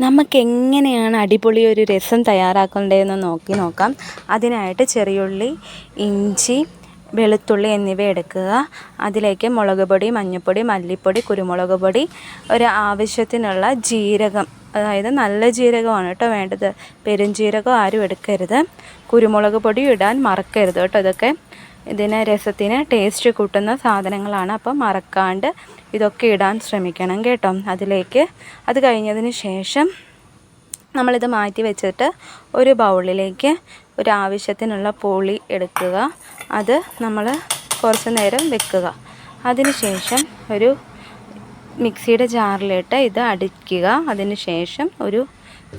നമുക്ക് എങ്ങനെയാണ് അടിപൊളി ഒരു രസം തയ്യാറാക്കേണ്ടതെന്ന് നോക്കി നോക്കാം. അതിനായിട്ട് ചെറിയുള്ളി ഇഞ്ചി വെളുത്തുള്ളി എന്നിവ എടുക്കുക. അതിലേക്ക് മുളക് പൊടി മഞ്ഞൾപ്പൊടി മല്ലിപ്പൊടി കുരുമുളക് പൊടി ഒരു ആവശ്യത്തിനുള്ള ജീരകം. അതായത് നല്ല ജീരകമാണ് കേട്ടോ വേണ്ടത്. പെരുംജീരകം ആരും എടുക്കരുത്. കുരുമുളക് പൊടി ഇടാൻ മറക്കരുത് കേട്ടോ ഇതൊക്കെ. ഇതിന് രസത്തിന് ടേസ്റ്റ് കൂട്ടുന്ന സാധനങ്ങളാണ്. അപ്പം മറക്കാണ്ട് ഇതൊക്കെ ഇടാൻ ശ്രമിക്കണം കേട്ടോ. അതിലേക്ക് അത് കഴിഞ്ഞതിന് ശേഷം നമ്മളിത് മാറ്റി വെച്ചിട്ട് ഒരു ബൗളിലേക്ക് ഒരു ആവശ്യത്തിനുള്ള പുളി എടുക്കുക. അത് നമ്മൾ കുറച്ച് നേരം വെക്കുക. അതിന് ശേഷം ഒരു മിക്സിയുടെ ജാറിലിട്ട് ഇത് അടിക്കുക. അതിന് ശേഷം ഒരു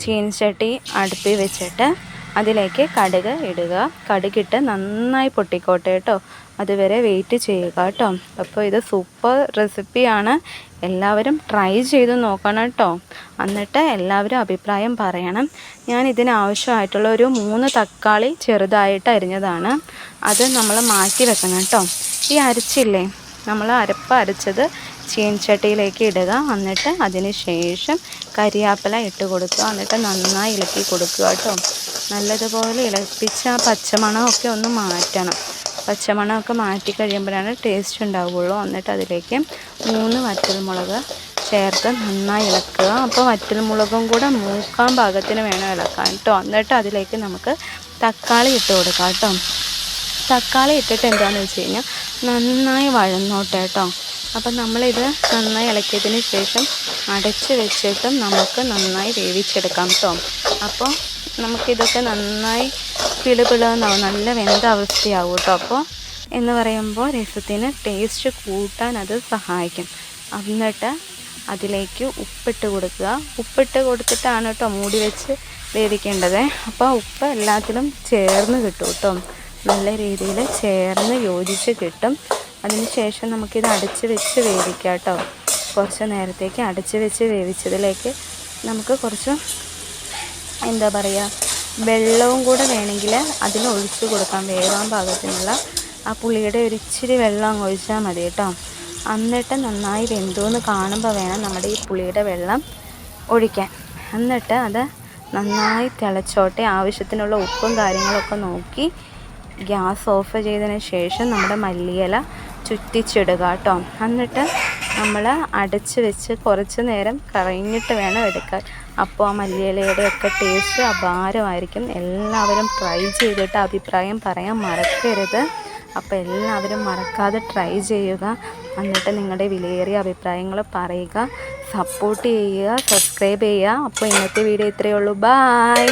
ചീൻചട്ടി അടുപ്പിൽ വെച്ചിട്ട് അതിലേക്ക് കടുക് ഇടുക. കടുകിട്ട് നന്നായി പൊട്ടിക്കോട്ടെ കേട്ടോ. അതുവരെ വെയിറ്റ് ചെയ്യുക കേട്ടോ. അപ്പോൾ ഇത് സൂപ്പർ റെസിപ്പിയാണ് എല്ലാവരും ട്രൈ ചെയ്ത് നോക്കണം കേട്ടോ. എന്നിട്ട് എല്ലാവരും അഭിപ്രായം പറയണം. ഞാൻ ഇതിനാവശ്യമായിട്ടുള്ള ഒരു മൂന്ന് തക്കാളി ചെറുതായിട്ട് അരിഞ്ഞതാണ്. അത് നമ്മൾ മാറ്റി വെക്കണം കേട്ടോ. ഈ അരച്ചില്ലേ? നമ്മൾ അരപ്പ് അരച്ചത് ചീനച്ചട്ടിയിലേക്ക് ഇടുക. എന്നിട്ട് അതിന് ശേഷം കരിയാപ്പില ഇട്ട് കൊടുക്കുക. എന്നിട്ട് നന്നായി ഇളക്കി കൊടുക്കുക കേട്ടോ. നല്ലതുപോലെ ഇളപ്പിച്ച് ആ പച്ചമണമൊക്കെ ഒന്ന് മാറ്റണം. പച്ചമണമൊക്കെ മാറ്റി കഴിയുമ്പോഴാണ് ടേസ്റ്റ് ഉണ്ടാവുകയുള്ളൂ എന്നിട്ട് അതിലേക്ക് മൂന്ന് വറ്റൽമുളക് ചേർത്ത് നന്നായി ഇളക്കുക. അപ്പോൾ വറ്റൽമുളകും കൂടെ മൂക്കാൻ ഭാഗത്തിന് വേണം ഇളക്കാൻ കേട്ടോ. എന്നിട്ട് അതിലേക്ക് നമുക്ക് തക്കാളി ഇട്ട് കൊടുക്കാം കേട്ടോ. തക്കാളി ഇട്ടിട്ട് എന്താണെന്ന് വെച്ച് കഴിഞ്ഞാൽ നന്നായി വഴന്നോട്ടെ കേട്ടോ. അപ്പം നമ്മളിത് നന്നായി ഇളക്കിയതിന് ശേഷം അടച്ച് വെച്ചിട്ടും നമുക്ക് നന്നായി വേവിച്ചെടുക്കാം കേട്ടോ അപ്പോൾ നമുക്കിതൊക്കെ നന്നായി പിളുപിളന്നാവും നല്ല വെന്ത അവസ്ഥയാവും കേട്ടോ അപ്പോൾ എന്ന് പറയുമ്പോൾ രസത്തിന് ടേസ്റ്റ് കൂട്ടാൻ അത് സഹായിക്കും. എന്നിട്ട് അതിലേക്ക് ഉപ്പിട്ട് കൊടുക്കുക. ഉപ്പിട്ട് കൊടുത്തിട്ടാണ് കേട്ടോ മൂടി വെച്ച് വേവിക്കേണ്ടത്. അപ്പോൾ ഉപ്പ് എല്ലാത്തിലും ചേർന്ന് കിട്ടും കേട്ടോ നല്ല രീതിയിൽ ചേർന്ന് യോജിച്ച് കിട്ടും. അതിന് ശേഷം നമുക്കിത് അടച്ച് വെച്ച് വേവിക്കാം കേട്ടോ. കുറച്ച് നേരത്തേക്ക് അടച്ച് വെച്ച് വേവിച്ചതിലേക്ക് നമുക്ക് കുറച്ച് എന്താ പറയുക വെള്ളവും കൂടെ വേണമെങ്കിൽ അതിന് ഒഴിച്ച് കൊടുക്കാം. വേവാൻ പാകത്തിനുള്ള ആ പുളിയുടെ ഒരു ഇച്ചിരി വെള്ളം അങ്ങ് ഒഴിച്ചാൽ മതി കേട്ടോ. എന്നിട്ട് നന്നായി വെന്തുവെന്ന് കാണുമ്പോൾ വേണം നമ്മുടെ ഈ പുളിയുടെ വെള്ളം ഒഴിക്കാൻ. എന്നിട്ട് അത് നന്നായി തിളച്ചോട്ടെ. ആവശ്യത്തിനുള്ള ഉപ്പും കാര്യങ്ങളൊക്കെ നോക്കി ഗ്യാസ് ഓഫ് ചെയ്തതിന് ശേഷം നമ്മുടെ മല്ലിയില ചുറ്റിച്ചിടുക കേട്ടോ. എന്നിട്ട് നമ്മൾ അടച്ച് വെച്ച് കുറച്ച് നേരം കഴിഞ്ഞിട്ട് വേണം എടുക്കാൻ. അപ്പോൾ ആ മല്ലിയിലയുടെ ഒക്കെ ടേസ്റ്റ് അപാരമായിരിക്കും. എല്ലാവരും ട്രൈ ചെയ്തിട്ട് അഭിപ്രായം പറയാൻ മറക്കരുത്. അപ്പോൾ എല്ലാവരും മറക്കാതെ ട്രൈ ചെയ്യുക. എന്നിട്ട് നിങ്ങളുടെ വിലയേറിയ അഭിപ്രായങ്ങൾ പറയുക. സപ്പോർട്ട് ചെയ്യുക സബ്സ്ക്രൈബ് ചെയ്യുക. അപ്പോൾ ഇന്നത്തെ വീഡിയോ ഇത്രയേ ഉള്ളൂ. ബായ്